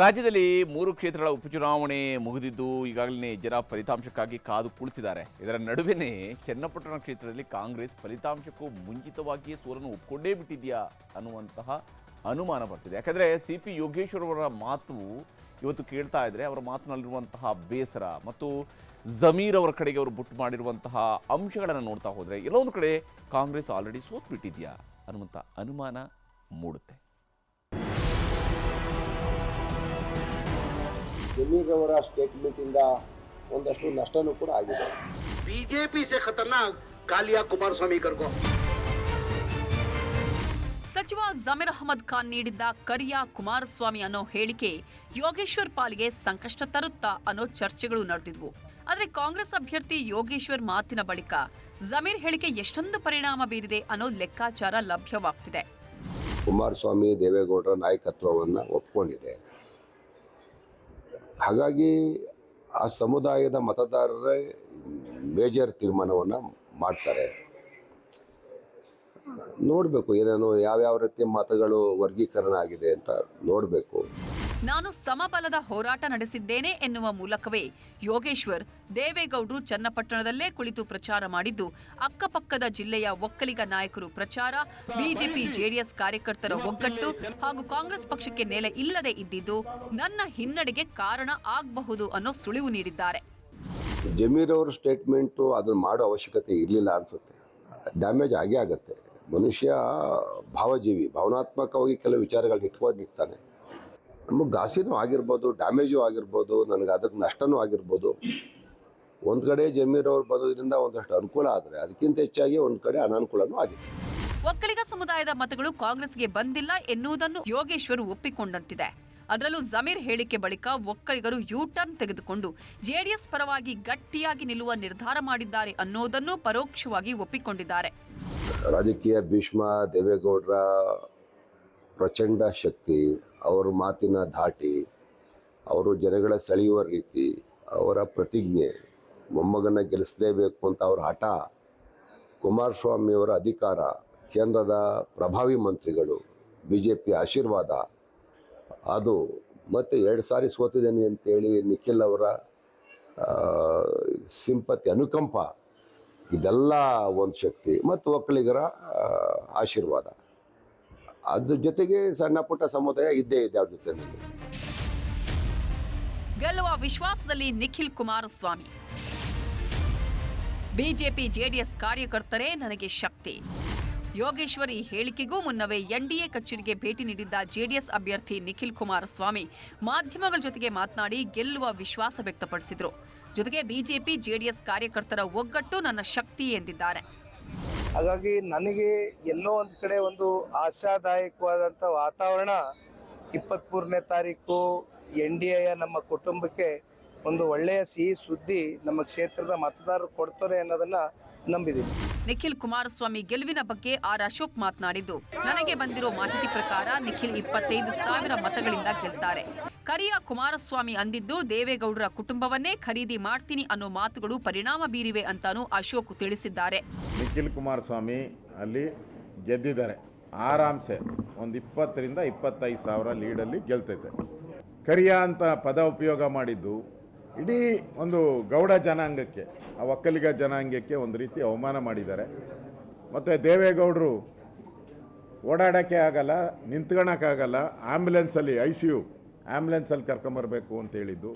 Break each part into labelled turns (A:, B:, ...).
A: ರಾಜ್ಯದಲ್ಲಿ ಮೂರು ಕ್ಷೇತ್ರಗಳ ಉಪಚುನಾವಣೆ ಮುಗಿದಿದ್ದು ಈಗಾಗಲೇ ಜನ ಫಲಿತಾಂಶಕ್ಕಾಗಿ ಕಾದು ಕುಳಿತಿದ್ದಾರೆ. ಇದರ ನಡುವೆನೇ ಚನ್ನಪಟ್ಟಣ ಕ್ಷೇತ್ರದಲ್ಲಿ ಕಾಂಗ್ರೆಸ್ ಫಲಿತಾಂಶಕ್ಕೂ ಮುಂಚಿತವಾಗಿಯೇ ಸೋಲನ್ನು ಒಪ್ಕೊಂಡೇ ಬಿಟ್ಟಿದೆಯಾ ಅನ್ನುವಂತಹ ಅನುಮಾನ ಬರ್ತಿದೆ. ಯಾಕಂದರೆ ಸಿ ಪಿ ಯೋಗೇಶ್ವರ್ ಅವರ ಮಾತು ಇವತ್ತು ಕೇಳ್ತಾ ಇದ್ರೆ ಅವರ ಮಾತಿನಲ್ಲಿರುವಂತಹ ಬೇಸರ ಮತ್ತು ಜಮೀರ್ ಅವರ ಕಡೆಗೆ ಅವರು ಬುಟ್ಟು ಮಾಡಿರುವಂತಹ ಅಂಶಗಳನ್ನು ನೋಡ್ತಾ ಹೋದರೆ ಎಲ್ಲೊಂದು ಕಡೆ ಕಾಂಗ್ರೆಸ್ ಆಲ್ರೆಡಿ ಸೋತ್ಬಿಟ್ಟಿದೆಯಾ ಅನ್ನುವಂಥ ಅನುಮಾನ ಮೂಡುತ್ತೆ.
B: ಜಮೀರ್ರವರ ಸ್ಟೇಟ್ಮೆಂಟಿಂದ ಒಂದಷ್ಟು ನಷ್ಟನೂ ಕೂಡ ಆಗಿದೆ.
C: ಬಿಜೆಪಿ ಸೆ ಖತರ್ನಾಕ್ ಕಾಲಿಯಾ ಕುಮಾರಸ್ವಾಮಿ ಕರ್ಗೋ.
D: ಸಚಿವ ಜಮೀರ್ ಅಹಮದ್ ಖಾನ್ ನೀಡಿದ್ದ ಕರಿಯ ಕುಮಾರಸ್ವಾಮಿ ಅನ್ನೋ ಹೇಳಿಕೆ ಯೋಗೇಶ್ವರ್ ಪಾಲ್ಗೆ ಸಂಕಷ್ಟ ತರುತ್ತಾ ಅನ್ನೋ ಚರ್ಚೆಗಳು ನಡೆದಿದ್ವು. ಆದರೆ ಕಾಂಗ್ರೆಸ್ ಅಭ್ಯರ್ಥಿ ಯೋಗೇಶ್ವರ್ ಮಾತಿನ ಬಳಿಕ ಜಮೀರ್ ಹೇಳಿಕೆ ಎಷ್ಟೊಂದು ಪರಿಣಾಮ ಬೀರಿದೆ ಅನ್ನೋ ಲೆಕ್ಕಾಚಾರ ಲಭ್ಯವಾಗ್ತಿದೆ.
B: ಕುಮಾರಸ್ವಾಮಿ ದೇವೇಗೌಡರ ನಾಯಕತ್ವವನ್ನು ಒಪ್ಕೊಂಡಿದೆ. ಹಾಗಾಗಿ ಆ ಸಮುದಾಯದ ಮತದಾರರೇ ಮೇಜರ್ ತೀರ್ಮಾನವನ್ನು ಮಾಡ್ತಾರೆ. ನೋಡಬೇಕು ಏನೇನು ಯಾವ್ಯಾವ ರೀತಿಯ ಮತಗಳು ವರ್ಗೀಕರಣ ಆಗಿದೆ ಅಂತ ನೋಡಬೇಕು.
D: ನಾನು ಸಮಬಲದ ಹೋರಾಟ ನಡೆಸಿದ್ದೇನೆ ಎನ್ನುವ ಮೂಲಕವೇ ಯೋಗೇಶ್ವರ್ ದೇವೇಗೌಡರು ಚನ್ನಪಟ್ಟಣದಲ್ಲೇ ಕುಳಿತು ಪ್ರಚಾರ ಮಾಡಿದ್ದು, ಅಕ್ಕಪಕ್ಕದ ಜಿಲ್ಲೆಯ ಒಕ್ಕಲಿಗ ನಾಯಕರು ಪ್ರಚಾರ, ಬಿಜೆಪಿ ಜೆಡಿಎಸ್ ಕಾರ್ಯಕರ್ತರ ಒಗ್ಗಟ್ಟು ಹಾಗೂ ಕಾಂಗ್ರೆಸ್ ಪಕ್ಷಕ್ಕೆ ನೆಲೆ ಇಲ್ಲದೆ ಇದ್ದಿದ್ದು ನನ್ನ ಹಿನ್ನಡೆಗೆ ಕಾರಣ ಆಗಬಹುದು ಅನ್ನೋ ಸುಳಿವು ನೀಡಿದ್ದಾರೆ.
B: ಜಮೀರ್ ಅವರ ಸ್ಟೇಟ್ಮೆಂಟು ಅದನ್ನು ಮಾಡೋ ಅವಶ್ಯಕತೆ ಇರಲಿಲ್ಲ ಅನಿಸುತ್ತೆ. ಡ್ಯಾಮೇಜ್ ಆಗೇ ಆಗುತ್ತೆ. ಮನುಷ್ಯ ಭಾವಜೀವಿ, ಭಾವನಾತ್ಮಕವಾಗಿ ಕೆಲವು ವಿಚಾರಗಳನ್ನ ಇಟ್ಕೊಂಡಿರ್ತಾನೆ ನಮಗೆ ಘಾಸಿನೂ ಆಗಿರ್ಬೋದು ಡ್ಯಾಮೇಜು ಆಗಿರ್ಬೋದು ನನಗೆ ಅದಕ್ಕೆ ನಷ್ಟನೂ ಆಗಿರ್ಬೋದು. ಒಂದು ಕಡೆ ಜಮೀರವ್ರು ಬಂದೋದ್ರಿಂದ ಒಂದಷ್ಟು ಅನುಕೂಲ ಆದರೆ ಅದಕ್ಕಿಂತ ಹೆಚ್ಚಾಗಿ ಒಂದು ಕಡೆ ಅನಾನುಕೂಲನೂ ಆಗಿದೆ.
D: ಒಕ್ಕಲಿಗ ಸಮುದಾಯದ ಮತಗಳು ಕಾಂಗ್ರೆಸ್ಗೆ ಬಂದಿಲ್ಲ ಎನ್ನುವುದನ್ನು ಯೋಗೇಶ್ವರ್ ಒಪ್ಪಿಕೊಂಡಂತಿದೆ. ಅದರಲ್ಲೂ ಜಮೀರ್ ಹೇಳಿಕೆ ಬಳಿಕ ಒಕ್ಕಲಿಗರು ಯೂ ಟರ್ನ್ ತೆಗೆದುಕೊಂಡು ಜೆಡಿಎಸ್ ಪರವಾಗಿ ಗಟ್ಟಿಯಾಗಿ ನಿಲ್ಲುವ ನಿರ್ಧಾರ ಮಾಡಿದ್ದಾರೆ ಅನ್ನೋದನ್ನು ಪರೋಕ್ಷವಾಗಿ ಒಪ್ಪಿಕೊಂಡಿದ್ದಾರೆ.
B: ರಾಜಕೀಯ ಭೀಷ್ಮ ದೇವೇಗೌಡರ ಪ್ರಚಂಡ ಶಕ್ತಿ ಅವರ ಮಾತಿನ ಧಾಟಿ, ಅವರು ಜನಗಳ ಸೆಳೆಯುವ ರೀತಿ, ಅವರ ಪ್ರತಿಜ್ಞೆ, ಮೊಮ್ಮಗನ ಗೆಲ್ಲಿಸಲೇಬೇಕು ಅಂತ ಅವರ ಹಠ. ಕುಮಾರಸ್ವಾಮಿಯವರ ಅಧಿಕಾರ, ಕೇಂದ್ರದ ಪ್ರಭಾವಿ ಮಂತ್ರಿಗಳು ಬಿ ಜೆ ಪಿ ಆಶೀರ್ವಾದ. ಅದು ಮತ್ತು ಎರಡು ಸಾರಿ ಸೋತಿದ್ದೇನೆ ಅಂತೇಳಿ ನಿಖಿಲ್ ಅವರ ಸಿಂಪತಿ ಅನುಕಂಪ, ಇದೆಲ್ಲ ಒಂದು ಶಕ್ತಿ. ಮತ್ತು ಒಕ್ಕಲಿಗರ ಆಶೀರ್ವಾದ. ಅದ್ರ ಜೊತೆಗೆ ಸಣ್ಣ ಪುಟ್ಟ ಸಮುದಾಯ ಇದ್ದೇ ಇದೆ ಅವ್ರ ಜೊತೆ
D: ಗೆಲ್ಲುವ ವಿಶ್ವಾಸದಲ್ಲಿ ನಿಖಿಲ್ ಕುಮಾರಸ್ವಾಮಿ. ಬಿಜೆಪಿ ಜೆಡಿಎಸ್ ಕಾರ್ಯಕರ್ತರೇ ನನಗೆ ಶಕ್ತಿ. ಯೋಗೇಶ್ವರಿ ಹೇಳಿಕೆಗೂ ಮುನ್ನವೇ ಎನ್ಡಿಎ ಕಚೇರಿಗೆ ಭೇಟಿ ನೀಡಿದ್ದ ಜೆಡಿಎಸ್ ಅಭ್ಯರ್ಥಿ ನಿಖಿಲ್ ಕುಮಾರಸ್ವಾಮಿ ಮಾಧ್ಯಮಗಳ ಜೊತೆಗೆ ಮಾತನಾಡಿ ಗೆಲ್ಲುವ ವಿಶ್ವಾಸ ವ್ಯಕ್ತಪಡಿಸಿದರು. ಜೊತೆಗೆ ಬಿಜೆಪಿ ಜೆಡಿಎಸ್ ಕಾರ್ಯಕರ್ತರ ಒಗ್ಗಟ್ಟು ನನ್ನ ಶಕ್ತಿ ಎಂದಿದ್ದಾರೆ.
E: ಹಾಗಾಗಿ ನನಗೆ ಎಲ್ಲೋ ಒಂದು ಕಡೆ ಒಂದು ಆಶಾದಾಯಕವಾದಂಥ ವಾತಾವರಣ ಇಪ್ಪತ್ತ್ಮೂರನೇ ತಾರೀಕು ಎನ್ ಡಿ ಎಯ ನಮ್ಮ ಕುಟುಂಬಕ್ಕೆ ಒಂದು ಒಳ್ಳೆಯ ಸಿಹಿ ಸುದ್ದಿ ನಮ್ಮ ಕ್ಷೇತ್ರದ ಮತದಾರರು ಕೊಡ್ತಾರೆ ಅನ್ನೋದನ್ನು ನಂಬಿದ್ದೀನಿ.
D: ನಿಖಿಲ್ ಕುಮಾರಸ್ವಾಮಿ ಗೆಲುವಿನ ಬಗ್ಗೆ ಆರ್ ಅಶೋಕ್ ಮಾತನಾಡಿದ್ದು. ನನಗೆ ಬಂದಿರೋ ಮಾಹಿತಿ ಪ್ರಕಾರ ನಿಖಿಲ್ ಇಪ್ಪತ್ತೈದು ಸಾವಿರ ಮತಗಳಿಂದ ಗೆಲ್ತಾರೆ. ಕರಿಯ ಕುಮಾರಸ್ವಾಮಿ ಅಂದಿದ್ದು ದೇವೇಗೌಡರ ಕುಟುಂಬವನ್ನೇ ಖರೀದಿ ಮಾಡ್ತೀನಿ ಅನ್ನೋ ಮಾತುಗಳು ಪರಿಣಾಮ ಬೀರಿವೆ ಅಂತಾನೂ ಅಶೋಕ್ ತಿಳಿಸಿದ್ದಾರೆ.
F: ನಿಖಿಲ್ ಕುಮಾರಸ್ವಾಮಿ ಅಲ್ಲಿ ಗೆದ್ದಿದ್ದಾರೆ. ಆರಾಮ್ಸೆ ಒಂದು ಇಪ್ಪತ್ತರಿಂದ ಇಪ್ಪತ್ತೈದು ಸಾವಿರ ಲೀಡಲ್ಲಿ ಗೆಲ್ತೈತೆ. ಕರಿಯ ಅಂತ ಪದ ಉಪಯೋಗ ಮಾಡಿದ್ದು ಇಡೀ ಒಂದು ಗೌಡ ಜನಾಂಗಕ್ಕೆ, ಆ ಒಕ್ಕಲಿಗ ಜನಾಂಗಕ್ಕೆ ಒಂದು ರೀತಿ ಅವಮಾನ ಮಾಡಿದ್ದಾರೆ. ಮತ್ತು ದೇವೇಗೌಡರು ಓಡಾಡೋಕ್ಕೆ ಆಗಲ್ಲ, ನಿಂತ್ಕೊಳಕ್ಕಾಗಲ್ಲ ಆ್ಯಂಬುಲೆನ್ಸಲ್ಲಿ ಐ ಸಿ ಯು ಆ್ಯಂಬುಲೆನ್ಸಲ್ಲಿ ಕರ್ಕೊಂಬರ್ಬೇಕು ಅಂತ ಹೇಳಿದ್ದು.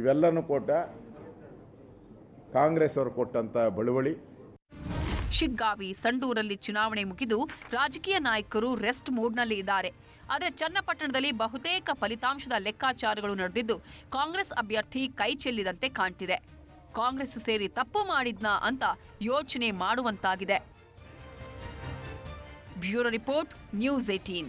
F: ಇವೆಲ್ಲನೂ ಕೊಟ್ಟ ಕಾಂಗ್ರೆಸ್ ಅವರು ಕೊಟ್ಟಂಥ ಬಳುವಳಿ.
D: ಶಿಗ್ಗಾವಿ ಸಂಡೂರಲ್ಲಿ ಚುನಾವಣೆ ಮುಗಿದು ರಾಜಕೀಯ ನಾಯಕರು ರೆಸ್ಟ್ ಮೂಡ್ನಲ್ಲಿ ಇದ್ದಾರೆ. ಆದರೆ ಚನ್ನಪಟ್ಟಣದಲ್ಲಿ ಬಹುತೇಕ ಫಲಿತಾಂಶದ ಲೆಕ್ಕಾಚಾರಗಳು ನಡೆದಿದ್ದು ಕಾಂಗ್ರೆಸ್ ಅಭ್ಯರ್ಥಿ ಕೈ ಚೆಲ್ಲಿದಂತೆ ಕಾಣ್ತಿದೆ. ಕಾಂಗ್ರೆಸ್ ಸೇರಿ ತಪ್ಪು ಮಾಡಿದ್ನಾ ಅಂತ ಯೋಚನೆ ಮಾಡುವಂತಾಗಿದೆ. Bureau report, news eighteen